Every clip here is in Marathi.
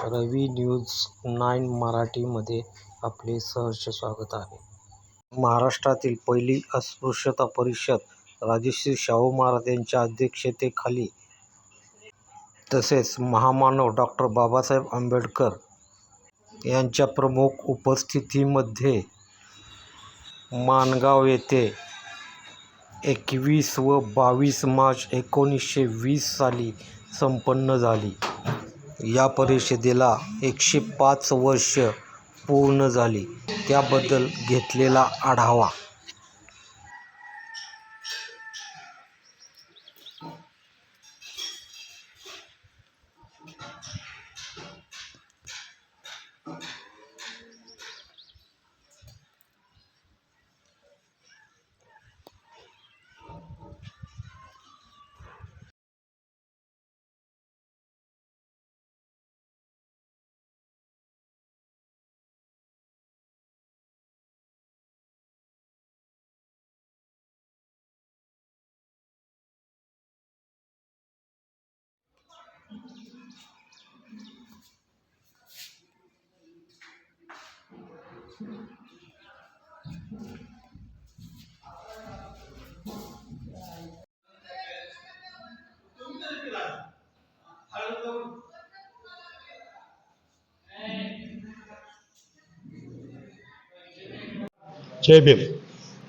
रवी न्यूज नाईन मराठीमध्ये आपले सहर्ष स्वागत आहे. महाराष्ट्रातील पहिली अस्पृश्यता परिषद राजश्री शाहू महाराज यांच्या अध्यक्षतेखाली तसेच महामानव डॉक्टर बाबासाहेब आंबेडकर यांच्या प्रमुख उपस्थितीमध्ये माणगाव येथे एकवीस व बावीस मार्च एकोणीसशे वीस साली संपन्न झाली. या परिषदेला एकशे पाच वर्ष पूर्ण झाली. त्याबद्दल घेतलेला आढावा जय भीम.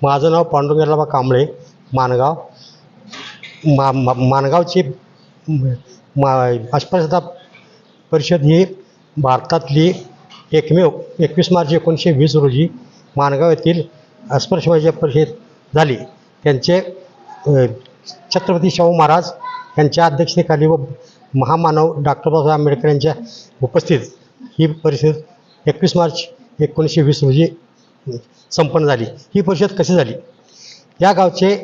माझं नाव पांडुरंगराबा कांबळे माणगाव मा मा- माणगावची मा अस्पृश्यता परिषद ही भारतातली एकमेव एकवीस मार्च एकोणीसशे वीस रोजी माणगाव येथील अस्पृश्य परिषद झाली. त्यांचे छत्रपती शाहू महाराज यांच्या अध्यक्षतेखाली व महामानव डॉक्टर बाबासाहेब आंबेडकर यांच्या उपस्थित ही परिषद एकवीस मार्च एकोणीसशे वीस रोजी संपन्न झाली. ही परिषद कशी झाली? या गावचे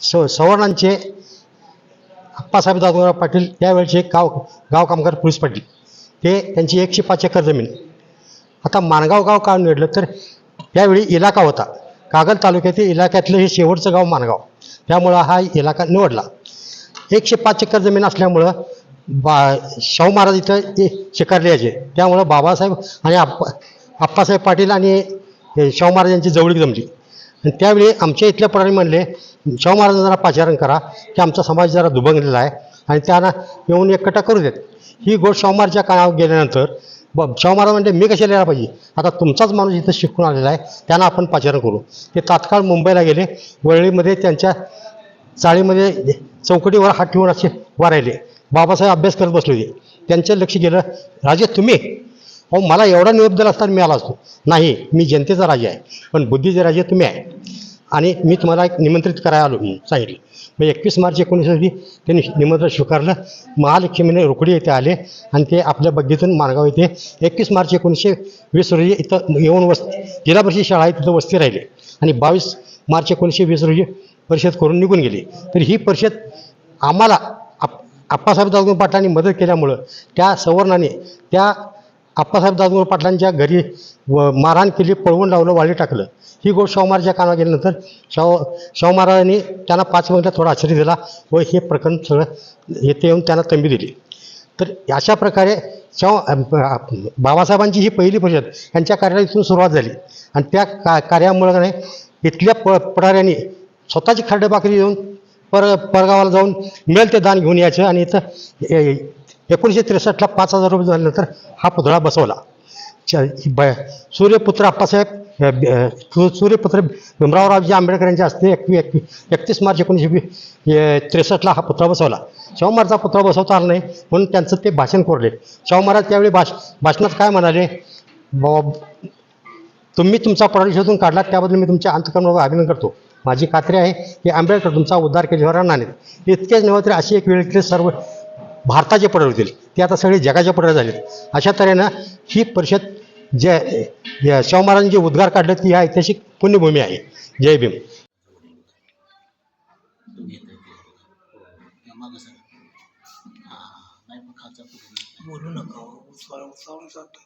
स सवर्णांचे अप्पासाहेब दादोराव पाटील त्यावेळचे गाव गाव कामगार पोलीस पाटील. ते त्यांची एकशे पाच एकर जमीन. आता माणगाव गाव का निवडलं? तर त्यावेळी इलाका होता. कागल तालुक्यातील इलाक्यातलं हे शेवटचं गाव माणगाव. त्यामुळं हा इलाका निवडला. एकशे पाच एकर जमीन असल्यामुळं बा शाहू महाराज इथं ते शिकारले यायचे त्यामुळं बाबासाहेब आणि आप्पा आप्पासाहेब पाटील आणि हे शाहू महाराजांची जवळीक जमली. आणि त्यावेळी आमच्या इथल्या पुढारी म्हणले शाहू महाराजांना जरा पाचारण करा की आमचा समाज जरा दुभंगलेला आहे आणि त्यांना येऊन एकट्ठा करू देत. ही गोष्ट शाहू महाराजच्या कानावर गेल्यानंतर ब शाहू महाराज म्हणते मी कशाला यायला पाहिजे? आता तुमचाच माणूस इथं शिकून आलेला आहे त्यांना आपण पाचारण करू. ते तात्काळ मुंबईला गेले. वरळीमध्ये त्यांच्या चाळीमध्ये चौकटीवर हात ठेवून असे वारायले. बाबासाहेब अभ्यास करत बसले होते. त्यांचं लक्ष गेलं राजे तुम्ही अहो मला एवढा निरोप दिला असता मी आला असतो. नाही मी जनतेचा राजा आहे पण बुद्धीचे राजे तुम्ही आहे. आणि मी तुम्हाला एक निमंत्रित करायला आलो म्हणून सांगितले. मग एकवीस मार्च एकोणीस रोजी त्यांनी निमंत्रण स्वीकारलं. महालक्ष्मीने रुकडी येथे आले आणि ते आपल्या बग्गीतून माणगाव येथे एकवीस मार्च एकोणीसशे वीस रोजी इथं येऊन वस जिल्हा परिषद शाळा आहे तिथं वस्ती राहिले. आणि बावीस मार्च एकोणीसशे वीस रोजी परिषद करून निघून गेली. तर ही परिषद आम्हाला आप आप्पासाहेब दादगुण पाटलांनी मदत केल्यामुळं त्या सवर्णाने त्या आप्पासाहेब दादू पाटलांच्या घरी व मारहाण केली पळवून लावलं वाळी टाकलं. ही गोष्ट शाहू महाराजच्या कानावर गेल्यानंतर शाहू शाहू महाराजांनी त्यांना पाच मिनिटात थोडा आश्चर्य दिला व हे प्रकरण सगळं येथे येऊन त्यांना तंबी दिली. तर अशा प्रकारे शाहू बाबासाहेबांची ही पहिली परिषद यांच्या कार्याला इथून सुरुवात झाली. आणि त्या का कार्यामुळं नाही इथल्या प पडाऱ्यांनी स्वतःची खरडे बाकरी पर परगावाला जाऊन मिळेल ते दान घेऊन यायचं आणि इथं एकोणीसशे त्रेसष्टला पाच हजार रुपये झाल्यानंतर हा पुतळा बसवला. च- ब सूर्यपुत्र आप्पासाहेब सूर्यपुत्र भीमरावरावजी आंबेडकर यांच्या हस्ते एकवी एकवी एकतीस मार्च एकोणीसशे वी- त्रेसष्टला हा पुतळा बसवला. शाहू महाराजचा पुतळा बसवता आला नाही म्हणून त्यांचं ते भाषण कोरले. शाहू महाराज त्यावेळी भाष भाषणात काय म्हणाले? तुम्ही तुमचा पुढारी शोधून काढला त्याबद्दल मी तुमच्या अंतकरणावर अभिनंदन करतो. माझी खात्री आहे की आंबेडकर तुमचा उद्धार केल्यावर नाणे इतकेच नव्हे तर अशी एक वेळ सर्व भारताचे पुढारी होतील. ते आता सगळे जगाच्या पुढारी झालेत. अशा तऱ्हेनं ही परिषद जे या शाहू महाराजांनी जे उद्गार काढले ती ऐतिहासिक पुण्यभूमी आहे. जय भीम. बोलू नका जातो